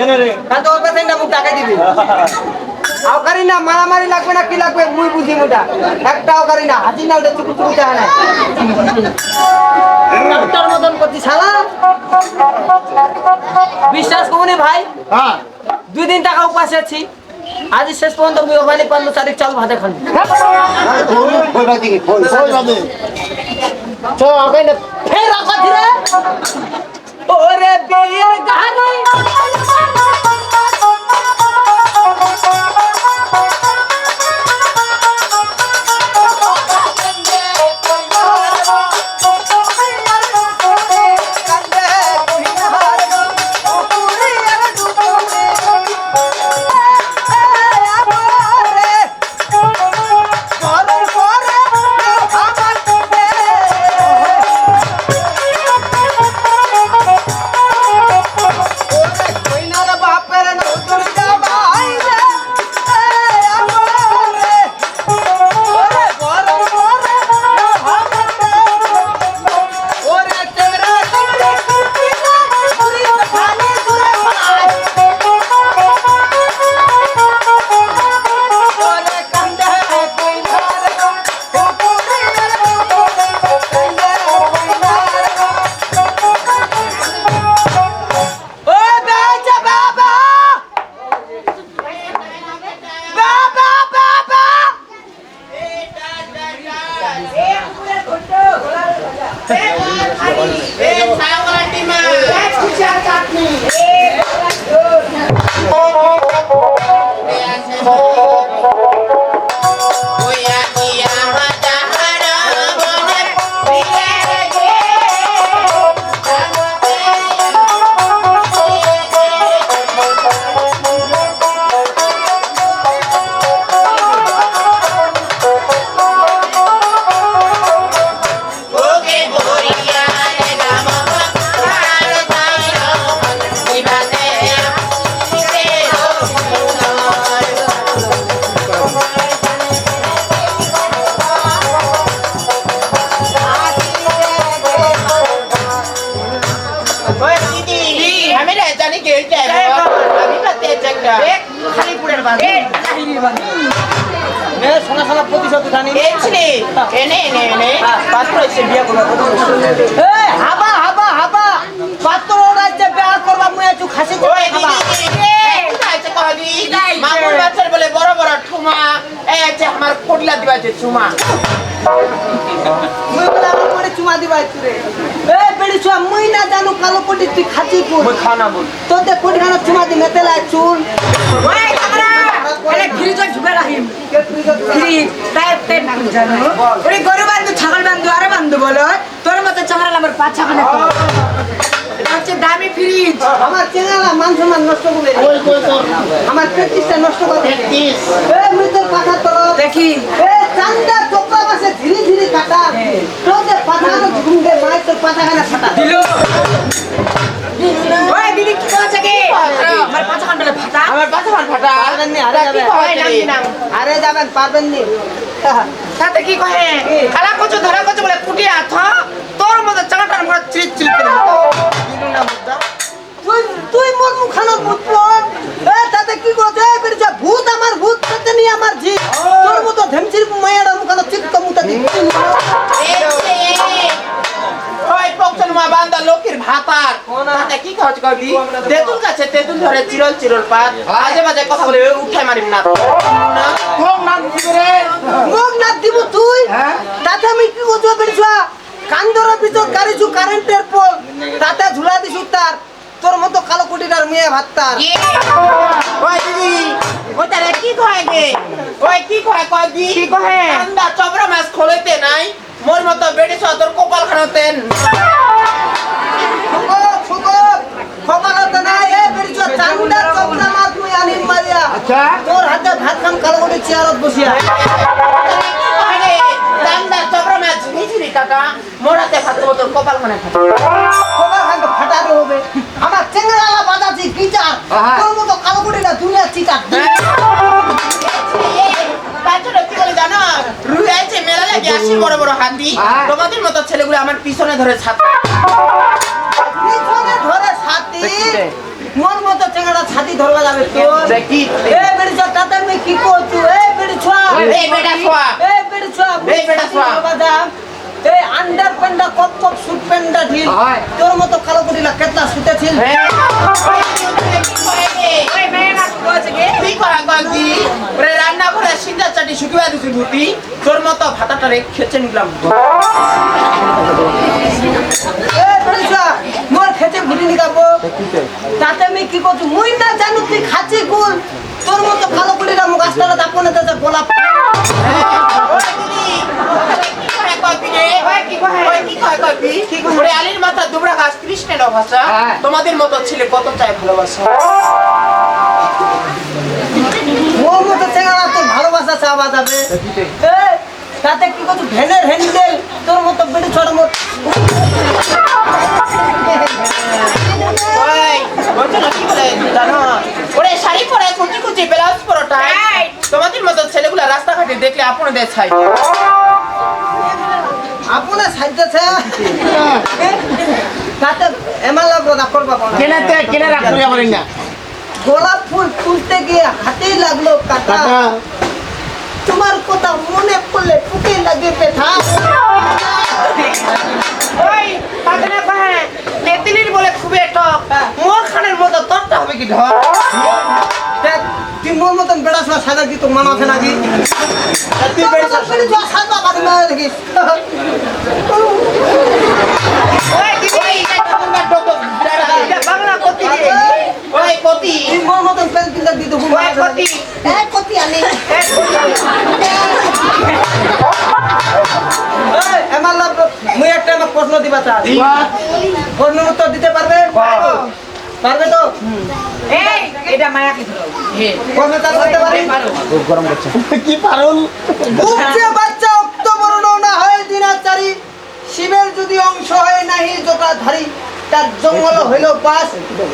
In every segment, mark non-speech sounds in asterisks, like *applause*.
পারি তাহলে তো ওর কাছে না মুখ টাকা দিবি। আওকারি না মারামারি লাগবে না কি লাগবে? মুই বুঝি মোটা একটা আওকারি না হাজি না ওটা চুকু চুকু চায় না। ডাক্তার মতন করছি শালা। বিশ্বাস করুন ভাই? হ্যাঁ। দুই দিন টাকা উপাসে আছি। আজ শেষ পর্যন্ত মুই ওখানে পনেরো তারিখ চাল ভাতে খান ফের ওরে বিয়ের গানে। *laughs* আমি এনে পাত্র এসে বিয়ে করবা এ হাবা হাবা হাবা। পাত্র ওরাইছে বিয়ে করবা মুই আছু খাসি করে কদি মামুর বাচ্চার বলে বড় বড় ঠুমা। এই আছে আমার কোটলা দিবা আছে চুমা। মুই বলে আমার করে চুমা দিবা রে। এ বেড়ি ছুয়া মুই না জানু কালো কোটি তুই খাচি কর। মুই খানা বল। তোতে কোটি খানা চুমা দি মেতে লাই চুন ওই কামরা! এলে ফ্রিজ ঢুকে রাখিম। ফ্রিজ তাই তাই জানো। ওরে বান্ধু বলো। তোর মতো চামড়া আমার এটা হচ্ছে দামি ফ্রিজ আমার চেঙ্গালা মান সম্মান নষ্ট করে তোর আমার প্র্যাকটিসটা নষ্ট করে প্র্যাকটিস এ মুই পাখা তো। দেখি। এ চান্দা ধীরে ধীরে কাটা। ঘুমবে তোর খানা ফাটা। দিল। ওই দিদি কি কথা কি আমার পাঁচ বলে ফাটা। আমার ফাটা। যাবেন আরে যাবেন পারবেন নি। সাথে কি কহে? কালা কচু ধরা কচু বলে কুটিয়া থ তোর মতো চাটার মতো চিট চিট করে তুই তুই মোর মুখানো পুত্র এ তাতে কি করছে এ বেরিছে ভূত আমার ভূত তাতে নি আমার জি তোর মতো ধেমচির মায়ের মুখানো চিত্ত মুতা দিচ্ছি ওই পকচন মা বান্দা লোকের ভাতার। তাতে কি খাওয়াছ কবি? তেতুল গাছে তেতুল ধরে চিরল চিরল পাত। আজে বাজে কথা বলে উঠাই মারিম না না তোর নাম কি রে মুখ না দিব তুই তাতে আমি কি করছ বেরিছা কান্দর ভিতর গাড়িছু কারেন্টের পোল। তাতে ঝুলা দিছু তার। তোর মতো কালো কুটিটার মেয়ে ভাত্তার ইয়ে। ওই দিদি তারে কি কয় গে? ওই কি কয় কয় দি? কি কয় আন্দা চবরা মাছ খোলেতে নাই। মোর মতো বেড়ে তোর কপাল খানাতেন সুকত সুকত খবরতে না এ বেরিছো চান্দা চপড়া মাছ মুই আনিম মারিয়া। আচ্ছা। তোর হাতে ভাত খাম কালো কুটি চেয়ারত বসিয়া। চবরা তোর হবে। আমার গিটার তোর মতো কালো দুনিয়া বড় বড় হাতি। তোমাদের মতো ছেলেগুলো আমার পিছনে ধরে ছাপ পিছনে ধরে সাথী মোর মতো ছাতি ধরবা যাবে তোর। দেখি এ বেড়ি তাতে আমি কি করছু এ বেড়ি ছোয়া এই বেটা ছোয়া এ বেড়ি ছোয়া এই বেটা ছোয়া। এই আন্ডার প্যান্ডা কপ কপ সুট প্যান্ডা ঢিল। তোর মতো কালো কুটিলা কেতলা রান্না করে চাটি শুকিয়ে দিছি তোর মতো ভাতাটা রে খেচে নিলাম। এ বেড়ি মোর খেতে ঘুরি নিকাবো। তাতে আমি কি করছু? মুই না জানু তুই খাচ্ছি কুল। তোর মতো কালো কুটিলা মুখ আস্তালা দাপনে দেছে গাছ কৃষ্ণের ভাষা তোমাদের মতো ছেলে কত চাই ভালোবাসা? মোর মতো চেঙ্গারা তোর ভালোবাসা চাওয়া যাবে। তাতে কি করছু ভ্যানের হ্যান্ডেল? তোর মতো বেড়ি ছোট মতো। ওরে শাড়ি পরে কুচি কুচি ব্লাউজ পরো টাই। তোমাদের মতো ছেলেগুলা রাস্তাঘাটে দেখলে আপনাদের ছাই। আপনে সাইতেছে তাতে এমন লাগল না। করবা কেনাতে কেনে রাখতে পারেন না? গোলাপ ফুল তুলতে গিয়ে হাতেই লাগল কাটা। তোমার কথা মনে পড়লে ফুটে লাগে ব্যথা ওই পাগনা কহে নেতিলির বলে খুবই টক মোর খানের মতো তরটা হবে কি ঢক তুই মোর মতন বেড়া শোয়া সাদা কি তোর মানা আছে নাকি? তুই বেড়া সাদা বাড়ি মারা দেখিস প্রশ্ন দিবা চাই। প্রশ্নের উত্তর দিতে পারবে? পারবে তো? এই এটা মায়া কি ধরো প্রশ্ন চালু করতে পারি? কি পারুল? বুঝছে বাচ্চা অক্টোবর্ণ না হয় দিনাচারি। শিবের যদি অংশ হয় নাহি জটাধারী তার জঙ্গল হইল বাস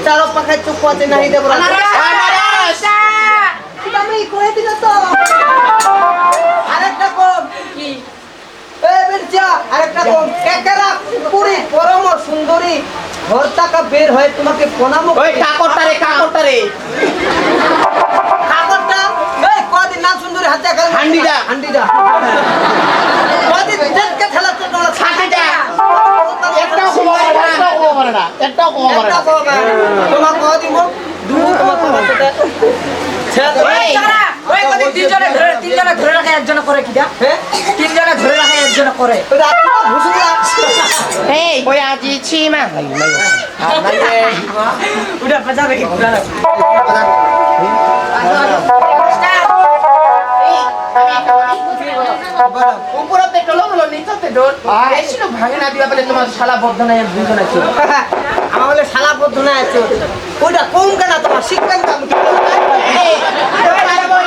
চারো পাখায় চুপ আছে নাহি দেব আমি কয়ে দিল তো? এ বিরজা আরেকটা কম কেকেরা পুরি পরম সুন্দরী ঘর টাকা বের হয়ে তোমাকে প্রণাম ওই কাকরটা রে কাকরটা? রে কাগজটা এই কদিন না সুন্দরী হাতে খেলা হান্ডিটা। হান্ডিটা কদিন দেখকে খেলা তো তোমরা ছাটিটা একটাও কমা একটাও কমা না। একটাও কমা একটা না। তোমার কদিন দু তোমার তোমার সাথে ছেড়ে দাও। ওই চারা ওই কত তিনজনে ধরে তিনজনে ধরে রাখে একজন করে কিটা হ্যাঁ? তিনজনে ধরে রাখে একজন করে। এই ওই আজি বাজাবে কি হলো ভাঙে না দিবা বলে তোমার শালা বর্ধনায় দুজন আছে আমার বলে শালা বদ্ধ না আছে। ওইটা কম কেন তোমার শিখবেন কাম এই ওই আরে বই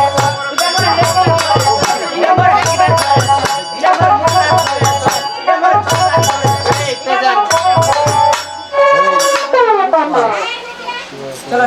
চলো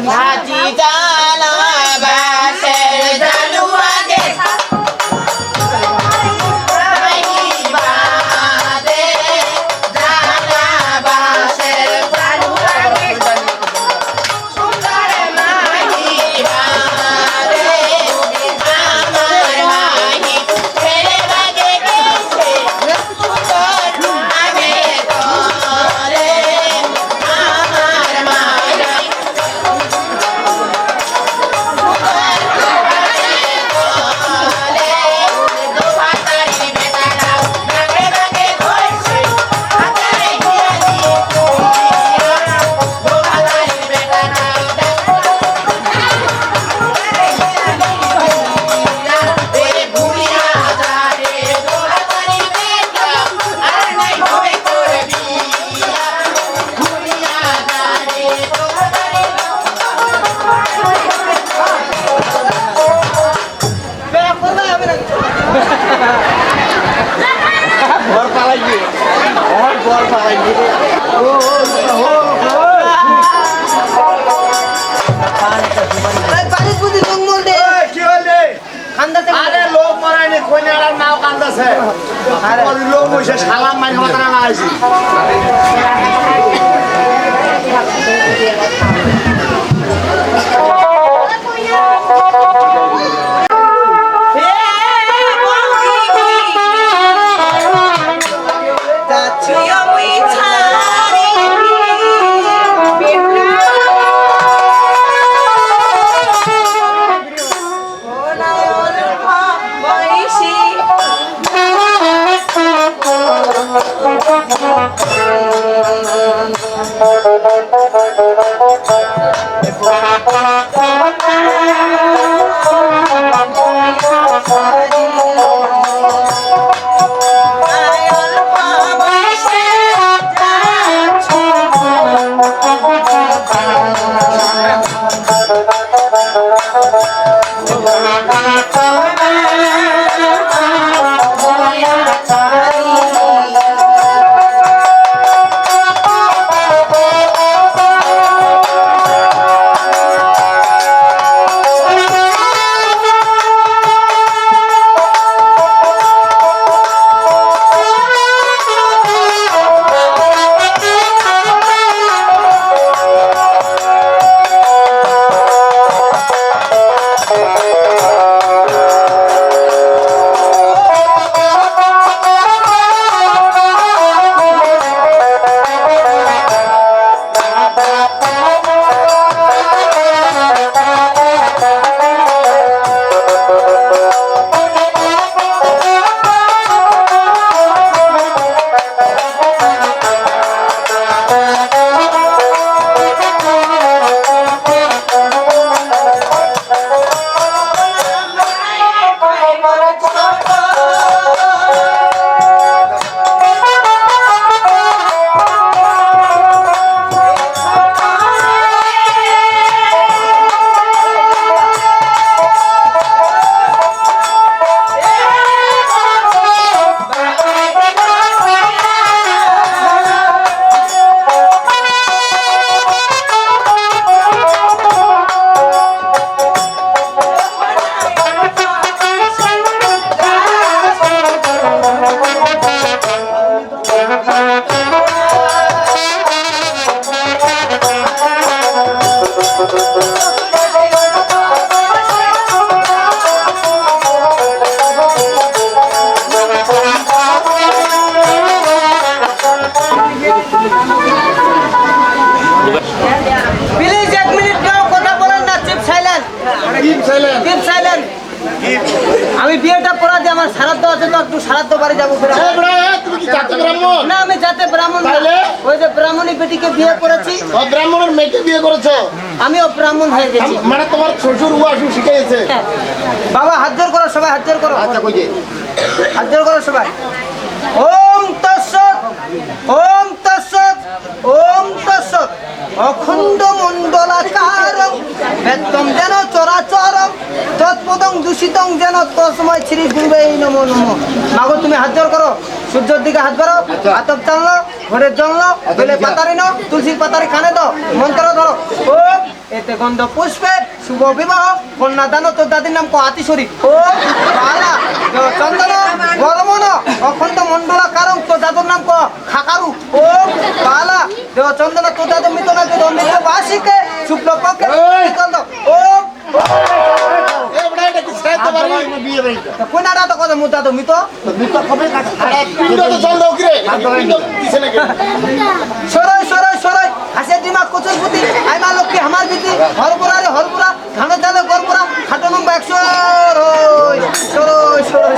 কইনাড়ার নাও কান্দাছে ওই লোক বসে সালাম মারি কথা না আইছি আমি বিয়েটা পড়া দিয়ে আমার সারাদ্দ আছে তো একটু সারাদ্দ বাড়ি যাব না আমি যাতে ব্রাহ্মণ ওই যে ব্রাহ্মণী বেটিকে বিয়ে করেছি। ও ব্রাহ্মণের মেয়েকে বিয়ে করেছ? আমিও ব্রাহ্মণ হয়ে গেছি। মানে তোমার শ্বশুর উয়াসু শিখাইছে? বাবা হাত জোর করো সবাই হাত জোর করো। আচ্ছা কই হাত জোর করো সবাই। ওম তৎসৎ ওম তৎসৎ ওম তৎসৎ। অখণ্ড মণ্ডলাকার বেত্তম যেন চরাচরম। তৎপদং দূষিতং যেন তসময় শ্রী গুরুবে নমো নমো। মাগো তুমি হাত জোর করো। সূর্যের দিকে হাত বাড়ো আতপ টানলো ঘরের জললো বেলে পাতারি নো তুলসীর পাতারি খানে দাও। মন্ত্র ধরো। ও এতে গন্ধ পুষ্পে শুভ বিবাহ কন্যা দান তোর দাদির নাম কো আতিশরী ও বালা চন্দন গরমন অখণ্ড মন্ডলা কারং তোর দাদুর নাম কো খাকারু। ও বালা দেও চন্দন তোর দাদু মিত না যে অমৃত বাসিকে শুক্ল পক্ষে ও বাড়িটা। কোন তো কথা মুদা আসে ডিমা কচুর পুতি আইমা লক্ষ্মী আমার বিতি হরপুরা রে হরপুরা ঘানো চালে গরপুরা খাটো নম্বর একশো ষোলো ষোলো